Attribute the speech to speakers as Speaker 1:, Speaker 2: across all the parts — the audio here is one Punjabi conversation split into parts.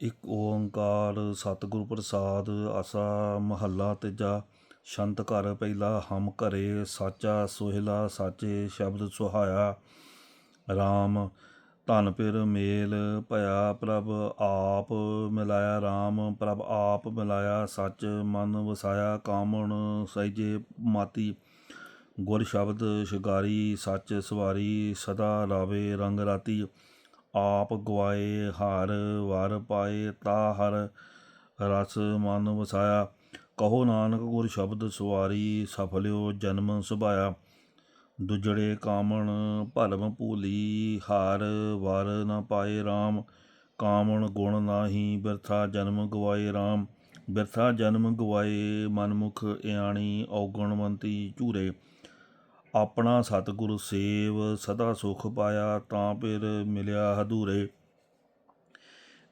Speaker 1: ਇੱਕ ਓੰਕਾਰ ਸਤਿਗੁਰ ਪ੍ਰਸਾਦ, ਆਸਾ ਮਹੱਲਾ ਤੀਜਾ, ਸ਼ੰਤ ਘਰ ਪਹਿਲਾ, ਹਮ ਘਰੇ ਸਾਚਾ, ਸੋਹਿਲਾ ਸਾਚੇ, ਸ਼ਬਦ ਸੁਹਾਇਆ RAM ਧਨ ਪਿਰ ਮੇਲ, ਭਇਆ ਪ੍ਰਭ ਆਪ ਮਿਲਾਇਆ RAM ਪ੍ਰਭ ਆਪ ਮਿਲਾਇਆ ਸੱਚ, ਮਨ ਵਸਾਇਆ ਕਾਮਣ, ਸਹਿਜੇ ਮਾਤੀ, ਗੁਰ ਸ਼ਬਦ ਸ਼ਿਕਾਰੀ, ਸੱਚ ਸਵਾਰੀ, ਸਦਾ ਰਾਵੇ ਰੰਗ ਰਾਤੀ। ਆਪ ਗਵਾਏ ਹਾਰ ਵਾਰ ਪਾਏ, ਤਾ ਹਰ ਰਸ ਮਨ ਵਸਾਇਆ। ਕਹੋ ਨਾਨਕ, ਗੁਰ ਸ਼ਬਦ ਸਵਾਰੀ ਸਫਲਿਓ ਜਨਮ ਸੁਭਾਇਆ। ਦੁਜੜੇ ਕਾਮਣ ਭਰਮ ਭੂਲੀ, ਹਾਰ ਵਾਰ ਨਾ ਪਾਏ RAM ਕਾਮਣ ਗੁਣ ਨਾਹੀ, ਬਿਰਥਾ ਜਨਮ ਗਵਾਏ RAM ਬਿਰਥਾ ਜਨਮ ਗਵਾਏ ਮਨਮੁਖ, ਇਆਣੀ ਔਗਣਵੰਤੀ ਝੂਰੇ। ਆਪਣਾ ਸਤਿਗੁਰ ਸੇਵ ਸਦਾ ਸੁਖ ਪਾਇਆ, ਤਾਂ ਪਿਰ ਮਿਲਿਆ ਹਦੂਰੇ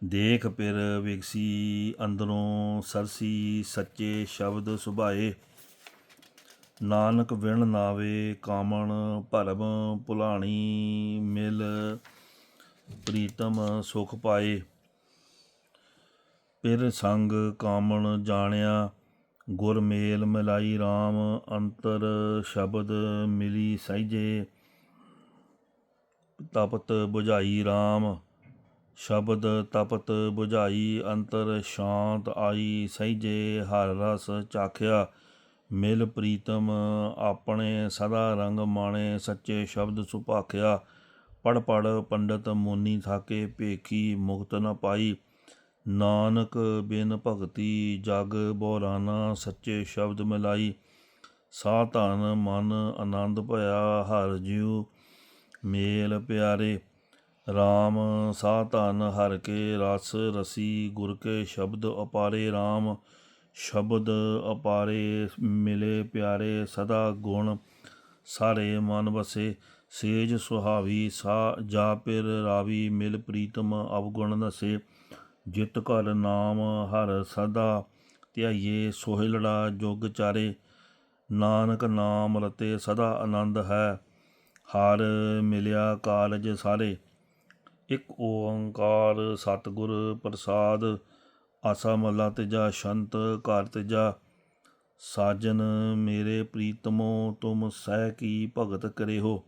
Speaker 1: ਦੇਖ ਪਿਰ ਵਿਗਸੀ ਅੰਦਰੋਂ ਸਰਸੀ ਸੱਚੇ ਸ਼ਬਦ ਸੁਭਾਏ। ਨਾਨਕ ਵਿਣ ਨਾਵੇ ਕਾਮਣ ਭਰਮ ਭੁਲਾਣੀ ਮਿਲ ਪ੍ਰੀਤਮ ਸੁਖ ਪਾਏ। ਪਿਰ ਸੰਗ ਕਾਮਣ ਜਾਣਿਆ ਗੁਰ ਮੇਲ ਮਿਲਾਈ RAM ਅੰਤਰ ਸ਼ਬਦ ਮਿਲੀ ਸਹਿਜੇ ਤਪਤ 부ਝਾਈ RAM ਸ਼ਬਦ ਤਪਤ 부ਝਾਈ ਅੰਤਰ ਸ਼ਾਂਤ ਆਈ ਸਹਿਜੇ ਹਰ ਰਸ ਚਾਖਿਆ ਮਿਲ ਪ੍ਰੀਤਮ, ਆਪਣੇ ਸਦਾ ਰੰਗ ਮਾਣੇ ਸੱਚੇ ਸ਼ਬਦ ਸੁਭਾਖਿਆ। ਪੜ ਪੜ ਪੰਡਤ ਮੋਨੀ ਥਾਕੇ, ਭੇਖੀ ਮੁਕਤ ਨ ਪਾਈ। ਨਾਨਕ ਬਿਨ ਭਗਤੀ ਜਗ ਬੋਰਾਨਾ ਸੱਚੇ ਸ਼ਬਦ ਮਿਲਾਈ। ਸਾ ਧਨ ਮਨ ਆਨੰਦ ਭਇਆ ਹਰ ਜਿਉ ਮੇਲ ਪਿਆਰੇ। RAM ਸਾ ਧਨ ਹਰ ਕੇ ਰਸ ਰਸੀ, ਗੁਰ ਕੇ ਸ਼ਬਦ ਅਪਾਰੇ RAM ਸ਼ਬਦ ਅਪਾਰੇ ਮਿਲੇ ਪਿਆਰੇ, ਸਦਾ ਗੁਣ ਸਾਰੇ ਮਨ ਵਸੇ। ਸੇਜ ਸੁਹਾਵੀ, ਸਾ ਜਾ ਪਿਰ ਰਾਵੀ, ਮਿਲ ਪ੍ਰੀਤਮ ਅਵਗੁਣ ਨਸੇ। ਜਿਤ ਘਰ ਨਾਮ ਹਰ ਸਦਾ, ਧਿਆਈਏ ਸੋਹਿਲੜਾ ਜੁਗ ਚਾਰੇ, ਨਾਨਕ ਨਾਮ ਰਤੇ ਸਦਾ ਆਨੰਦ ਹੈ, ਹਰ ਮਿਲਿਆ ਕਾਲਜ ਸਾਰੇ। ਇੱਕ ਓੰਕਾਰ ਸਤਿਗੁਰ ਪ੍ਰਸਾਦ, ਆਸਾ ਮੱਲਾ ਤੇਜਾ, ਸ਼ੰਤ ਘਰ ਤੇਜਾ। ਸਾਜਨ ਮੇਰੇ ਪ੍ਰੀਤਮੋ, ਤੁਮ ਸਹਿ ਕੀ ਭਗਤ ਕਰਿਓ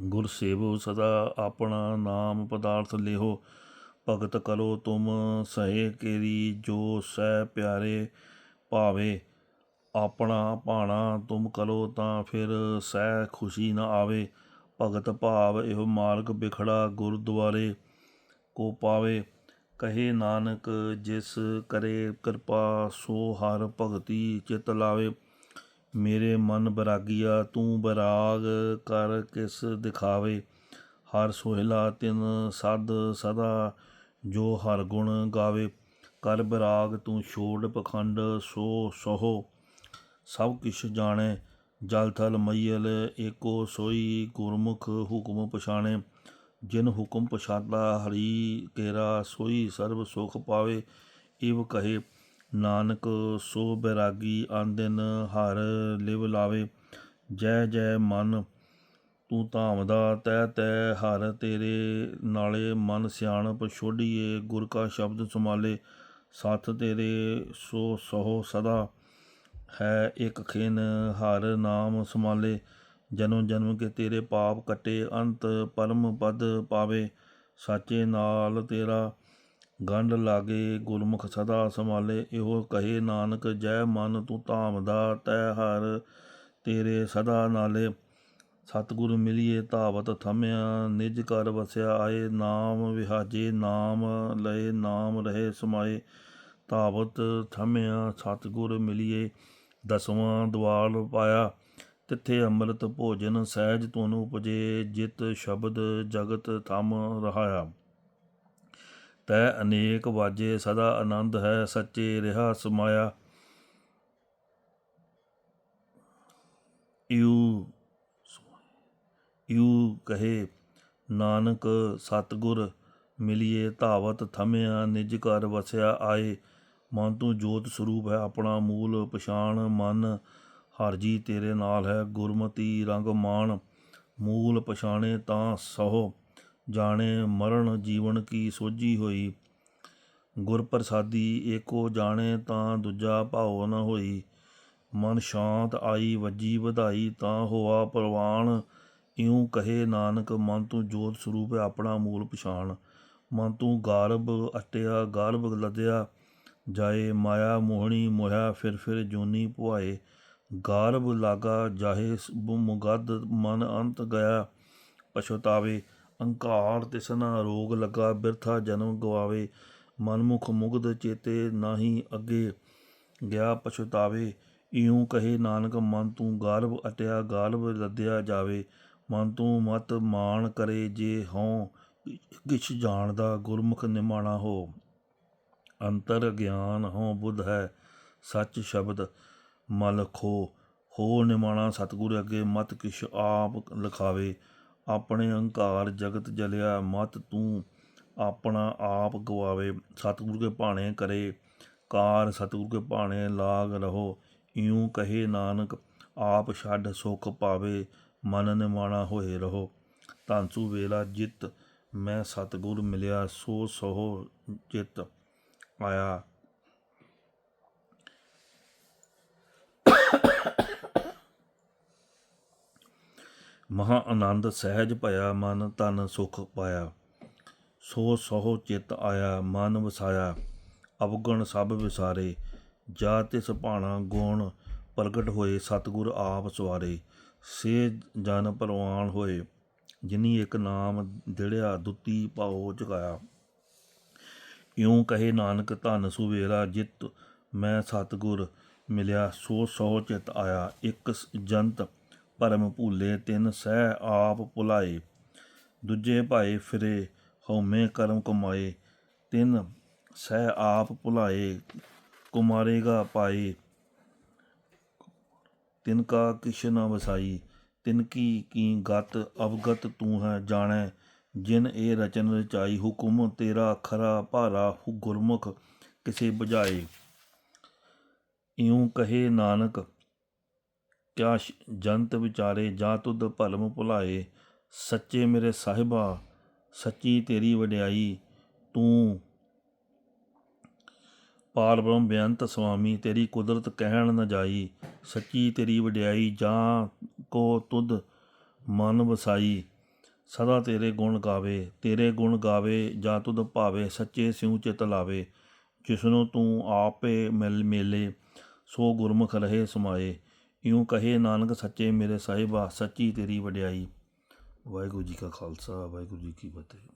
Speaker 1: ਗੁਰ ਸੇਵੋ ਸਦਾ ਆਪਣਾ ਨਾਮ ਪਦਾਰਥ ਲਿਓ ਭਗਤ ਕਰੋ ਤੁਮ ਸਹੇ ਕੇਰੀ, ਜੋ ਸਹਿ ਪਿਆਰੇ ਭਾਵੇ। ਆਪਣਾ ਭਾਣਾ ਤੁਮ ਕਰੋ ਤਾਂ ਫਿਰ ਸਹਿ ਖੁਸ਼ੀ ਨਾ ਆਵੇ। ਭਗਤ ਭਾਵ ਇਹੋ ਮਾਰਗ ਬਿਖੜਾ ਗੁਰਦੁਆਰੇ ਕੋ ਪਾਵੇ। ਕਹੇ ਨਾਨਕ, ਜਿਸ ਕਰੇ ਕਿਰਪਾ, ਸੋ ਹਰ ਭਗਤੀ ਚਿਤ ਲਾਵੇ। ਮੇਰੇ ਮਨ ਬਰਾਗੀਆ, ਤੂੰ ਬਰਾਗ ਕਰ ਕਿਸ ਦਿਖਾਵੇ। ਹਰ ਸੋਹਿਲਾ ਤਿਨ ਸਦ ਸਦਾ ਜੋ ਹਰ ਗੁਣ ਗਾਵੇ ਕਰ ਬਰਾਗ ਤੂੰ ਛੋੜ ਪਖੰਡ ਸੋ ਸੋਹ। ਸਭ ਕਿਛ ਜਾਣੇ, ਜਲ ਥਲ ਮਈਲ ਏਕੋ ਸੋਈ ਗੁਰਮੁਖ ਹੁਕਮ ਪਛਾਣੇ। ਜਿਨ ਹੁਕਮ ਪਛਾਤਾ ਹਰੀ ਕੇਰਾ ਸੋਈ ਸਰਬ ਸੁਖ ਪਾਵੇ ਇਵ ਕਹੇ, ਨਾਨਕ ਸੋ ਬੈਰਾਗੀ ਆਂਦਿਨ ਹਰ ਲਿਵ ਲਾਵੇ। ਜੈ ਜੈ ਮਨ ਤੂੰ ਧਾਮ ਦਾ ਤੈ ਤੈ ਹਰ ਤੇਰੇ ਨਾਲੇ, ਮਨ ਸਿਆਣਪ ਛੋਡੀਏ, ਗੁਰ ਕਾ ਸ਼ਬਦ ਸੁਮਾਲੇ ਸੱਥ ਤੇਰੇ ਸੋ ਸਹੋ ਸਦਾ। ਹੈ ਇੱਕ ਖਿਨ ਹਰ ਨਾਮ ਸਮਾਲੇ ਜਨਮ ਜਨਮ ਕੇ ਤੇਰੇ ਪਾਪ ਕਟੇ, ਅੰਤ ਪਰਮ ਪਦ ਪਾਵੇ, ਸਾਚੇ ਨਾਲ ਤੇਰਾ ਗੰਢ ਲਾਗੇ ਗੁਰਮੁਖ ਸਦਾ ਸਮਾਲੇ ਇਹੋ ਕਹੇ ਨਾਨਕ, ਜੈ ਮਨ ਤੂੰ ਧਾਮ ਦਾ ਤੈ ਹਰ ਤੇਰੇ ਸਦਾ ਨਾਲੇ। ਸਤਿਗੁਰ ਮਿਲੀਏ ਧਾਵਤ ਥਮਿਆ, ਨਿਜ ਕਰ ਵਸਿਆ ਆਏ, ਨਾਮ ਵਿਹਾਜੇ, ਨਾਮ ਲਏ, ਨਾਮ ਰਹੇ ਸਮਾਏ। ਧਾਵਤ ਥਮਿਆ, ਸਤਿਗੁਰ ਮਿਲੀਏ, ਦਸਵਾਂ ਦਵਾਲ ਪਾਇਆ। ਤਿੱਥੇ ਅੰਮ੍ਰਿਤ ਭੋਜਨ ਸਹਿਜ ਤੁਨ ਉਪਜੇ, ਜਿਤ ਸ਼ਬਦ ਜਗਤ ਥਮ ਰਹਾਇਆ। ਤੈ ਅਨੇਕ ਵਾਜੇ, ਸਦਾ ਆਨੰਦ ਹੈ, ਸੱਚੇ ਰਿਹਾ ਸਮਾਇਆ। ਯੂ ਯੂ ਕਹੇ, ਨਾਨਕ ਸਤਗੁਰ ਮਿਲਿਏ ਧਾਵਤ ਥਮਿਆ, ਨਿਜ ਘਰ ਵਸਿਆ ਆਏ। ਮਨ ਤੂੰ ਜੋਤ ਸਰੂਪ ਹੈ, ਆਪਣਾ ਮੂਲ ਪਛਾਣ ਮਨ ਹਰਜੀ ਤੇਰੇ ਨਾਲ ਹੈ। ਗੁਰਮਤੀ ਰੰਗ ਮਾਣ, ਮੂਲ ਪਛਾਣੇ ਤਾਂ ਸਹੁ। ਜਾਣੇ ਮਰਨ ਜੀਵਨ ਕੀ ਸੋਝੀ ਹੋਈ। ਗੁਰ ਪ੍ਰਸਾਦੀ ਏਕੋ ਜਾਣੇ ਤਾਂ ਦੂਜਾ ਭਾਉ ਨ ਹੋਈ। ਮਨ ਸ਼ਾਂਤ ਆਈ, ਵੱਜੀ ਵਧਾਈ ਤਾਂ ਹੋਆ ਪ੍ਰਵਾਨ। ਇਉਂ ਕਹੇ ਨਾਨਕ, ਮਨ ਤੂੰ ਜੋਤ ਸਰੂਪ ਆਪਣਾ ਮੂਲ ਪਛਾਣ। ਮਨ ਤੂੰ ਗਾਰਬ ਅਟਿਆ, ਗਾਰਬ ਲਦਿਆ, ਜਾਏ ਮਾਇਆ ਮੋਹਣੀ ਮੋਹਿਆ, ਫਿਰ ਫਿਰ ਜੋਨੀ ਪੁਆਏ ਗਾਰਬ ਲਾਗਾ ਜਾਹੇ ਮੁਗਦ ਮਨ ਅੰਤ ਗਿਆ ਪਛਤਾਵੇ। ਅਹੰਕਾਰ ਤਿਸਨਾ ਰੋਗ ਲੱਗਾ, ਬਿਰਥਾ ਜਨਮ ਗਵਾਵੇ। ਮਨਮੁਖ ਮੁਗਦ ਚੇਤੇ ਨਾਹੀ ਅੱਗੇ ਗਿਆ ਪਛਤਾਵੇ। ਇਉਂ ਕਹੇ ਨਾਨਕ, ਮਨ ਤੂੰ ਗਾਰਬ ਅਟਿਆ, ਗਾਰਬ ਲੱਦਿਆ ਜਾਵੇ। ਮਨ ਤੂੰ ਮਤ ਮਾਣ ਕਰੇ ਜੇ ਹਉ, ਕਿਛ ਜਾਣਦਾ ਗੁਰਮੁਖ ਨਿਮਾਣਾ ਹੋ। ਅੰਤਰ ਗਿਆਨ ਹਉ ਬੁੱਧ ਹੈ, ਸੱਚ ਸ਼ਬਦ ਮਲ ਖੋ। ਹੋ ਨਿਮਾਣਾ ਸਤਿਗੁਰ ਅੱਗੇ ਮਤ ਕਿਛ ਆਪ ਲਿਖਾਵੇ, ਆਪਣੇ ਅਹੰਕਾਰ ਜਗਤ ਜਲਿਆ ਮਤ ਤੂੰ ਆਪਣਾ ਆਪ ਗਵਾਵੇ। ਸਤਿਗੁਰ ਕੇ ਭਾਣੇ ਕਰੇ, ਕਾਰ ਸਤਿਗੁਰ ਕੇ ਭਾਣੇ ਲਾਗ ਰਹੋ। ਇਉਂ ਕਹੇ ਨਾਨਕ, ਆਪ ਛੱਡ ਸੁਖ ਪਾਵੇ। ਮਨ ਨਿਮਾਣਾ ਹੋਏ ਰਹੋ। ਧੰਸੂ ਵੇਲਾ ਜਿਤ ਮੈਂ ਸਤਿਗੁਰ ਮਿਲਿਆ, ਸੋ ਸੋ ਚਿਤ ਆਇਆ। ਮਹਾ ਆਨੰਦ ਸਹਿਜ ਭਇਆ, ਮਨ ਤਨ ਸੁਖ ਪਾਇਆ। ਸੋ ਸਹੁ ਚਿਤ ਆਇਆ, ਮਨ ਵਸਾਇਆ। ਅਵਗਣ ਸਭ ਵਿਸਾਰੇ, ਜਾ ਤਿਸ ਭਾਣਾ ਗੁਣ ਪ੍ਰਗਟ ਹੋਏ, ਸਤਿਗੁਰ ਆਪ ਸਵਾਰੇ। ਸੇ ਜਨ ਪਰਵਾਨ ਹੋਏ, ਜਿਨੀ ਇੱਕ ਨਾਮ ਦਿੜਿਆ ਦੁੱਤੀ ਭਾਉ ਚੁਕਾਇਆ ਇਉਂ ਕਹੇ ਨਾਨਕ, ਧਨ ਸੁਵੇਲਾ ਜਿਤ ਮੈਂ ਸਤਿਗੁਰ ਮਿਲਿਆ, ਸੋ ਸੋ ਚਿਤ ਆਇਆ। ਇੱਕ ਜੰਤ ਪਰਮ ਭੂਲੇ, ਤਿੰਨ ਸਹਿ ਆਪ ਭੁਲਾਏ। ਦੂਜੇ ਭਾਏ ਫਿਰੇ, ਹਉਮੈ ਕਰਮ ਕਮਾਏ। ਤਿੰਨ ਸਹਿ ਆਪ ਭੁਲਾਏ, ਕੁਮਾਰੇਗਾ ਪਾਏ। ਤਿਨ ਕਾ ਕਿਛ ਨ ਵਸਾਈ ਤਿਨ ਕੀ ਕੀ ਗਤ ਅਵਗਤ ਤੂੰ ਹੈ ਜਾਣੈ, ਜਿਨ ਇਹ ਰਚਨ ਰਚਾਈ ਹੁਕਮ ਤੇਰਾ ਖਰਾ ਭਾਰਾ ਗੁਰਮੁਖ ਕਿਸੇ 부ਝਾਏ ਇਉਂ ਕਹੇ ਨਾਨਕ, ਕਿਆ ਜੰਤ ਵਿਚਾਰੇ ਜਾਂ ਤੁਧ ਭਲਮ ਭੁਲਾਏ? ਸੱਚੇ ਮੇਰੇ ਸਾਹਿਬਾ, ਸੱਚੀ ਤੇਰੀ ਵਡਿਆਈ, ਤੂੰ ਪਾਰ ਬ੍ਰਹਮ ਬੇਅੰਤ ਸੁਆਮੀ, ਤੇਰੀ ਕੁਦਰਤ ਕਹਿਣ ਨ ਜਾਈ, ਸੱਚੀ ਤੇਰੀ ਵਡਿਆਈ ਜਾਂ ਕੋ ਤੁਧ ਮਨ ਵਸਾਈ, ਸਦਾ ਤੇਰੇ ਗੁਣ ਗਾਵੇ, ਤੇਰੇ ਗੁਣ ਗਾਵੇ ਜਾਂ ਤੁਧ ਭਾਵੇ, ਸੱਚੇ ਸਿਉ ਚਿਤ ਲਾਵੇ, ਜਿਸਨੂੰ ਤੂੰ ਆਪੇ ਮਿਲ ਮੇਲੇ, ਸੋ ਗੁਰਮੁਖ ਰਹੇ ਸਮਾਏ, ਇਉਂ ਕਹੇ ਨਾਨਕ ਸੱਚੇ ਮੇਰੇ ਸਾਹਿਬਾ, ਸੱਚੀ ਤੇਰੀ ਵਡਿਆਈ। ਵਾਹਿਗੁਰੂ ਜੀ ਕਾ ਖਾਲਸਾ, ਵਾਹਿਗੁਰੂ ਜੀ ਕੀ ਫਤਿਹ।